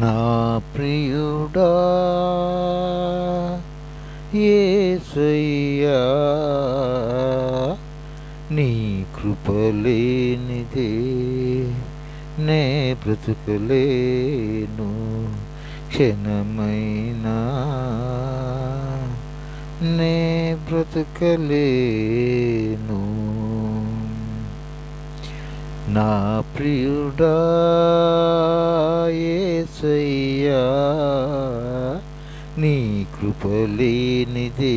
నా ప్రియుడా ఏసయ్యా నీ కృపలేనిదే నే బ్రతుకలేను క్షణమైనా నే బ్రతుకలేను. నా ప్రియుడా యేసయ్యా నీ కృపలేనిదే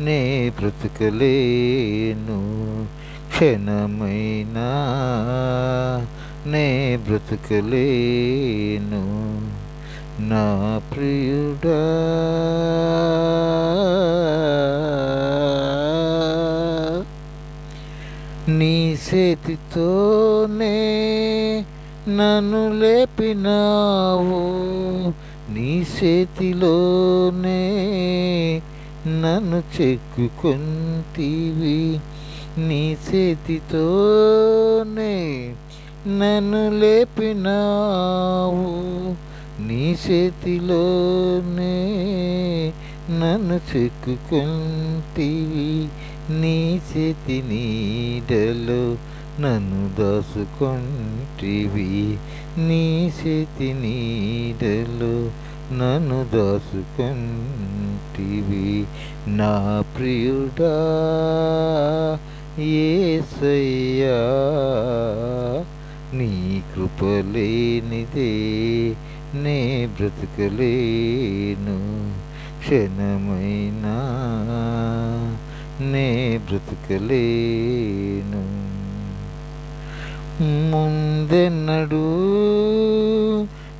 నే బ్రతుకలేను. క్షణమైనా నే బ్రతుకలేను. నా ప్రియుడా నీ చేతితోనే నన్ను లేపినావు నీ చేతిలోనే నన్ను చెక్కుకుంటివి. నీ చేతితోనే నన్ను లేపినావు నీ చేతిలోనే నన్ను చెక్కుకుంటివి. నీ చేతి నీడలో నన్ను దాసుకొంటివి నీ చేతి నీడలు నన్ను దాసుకొంటివి నా ప్రియుడా ఏసయ్యా నీ కృపలేనిదే నే బ్రతకలేను. క్షణమైనా నే బ్రతకలేను. ముందెన్నడు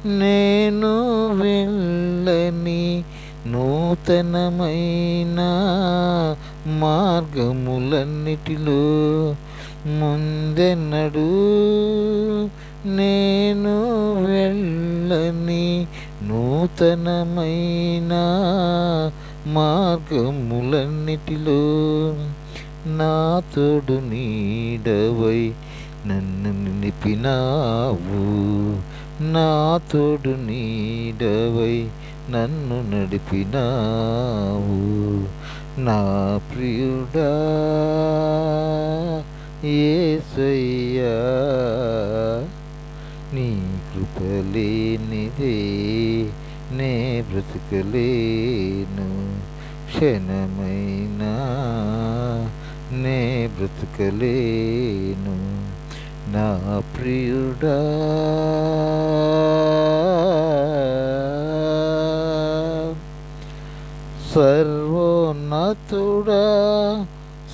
నేను వెళ్ళని నూతనమైన మార్గములన్నిటిలో. ముందెన్నడు నేను వెళ్ళని నూతనమైన మార్గములన్నిటిలో. నా తోడు నీడవై నన్ను నిలిపినావు నా తోడు నీడవై నన్ను నడిపినావు. నా ప్రియుడా ఏసయ్యా నీ కృపలేనిదే నే బ్రతకలేను. క్షణమైనా నే బ్రతకలేను. నా ప్రియుడా. సర్వోన్నతుడా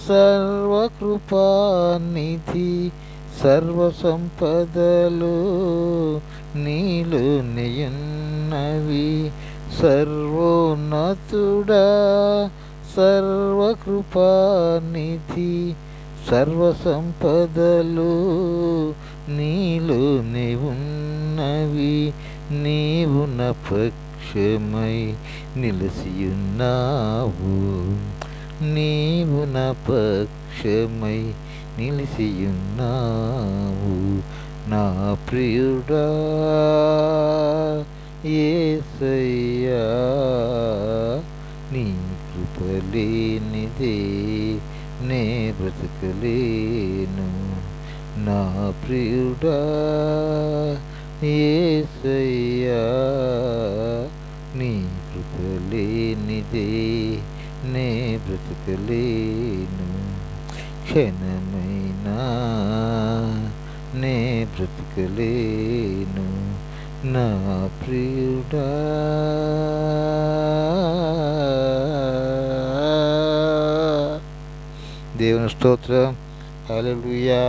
సర్వకృపానిధి సర్వసంపదలు నీలు నియున్నవి. సర్వోన్నతుడా సర్వకృపానిధి సర్వ సంపదలు నీలోనే ఉన్నవి నీవు నా పక్షమై నిలిసియున్నావు నీవు నా పక్షమై నిలిసియున్నావు నా ప్రియుడా ఏసయ్యా నీ కృపలేనిదే. నే బ్రతకలేను నా ప్రియుడా ఏసయ్యా నీ కృపలేనిదే నే బ్రతకలేను క్షణమైనా నే బ్రతకలేను నా ప్రియుడా దేవుని స్తోత్రం హల్లెలూయా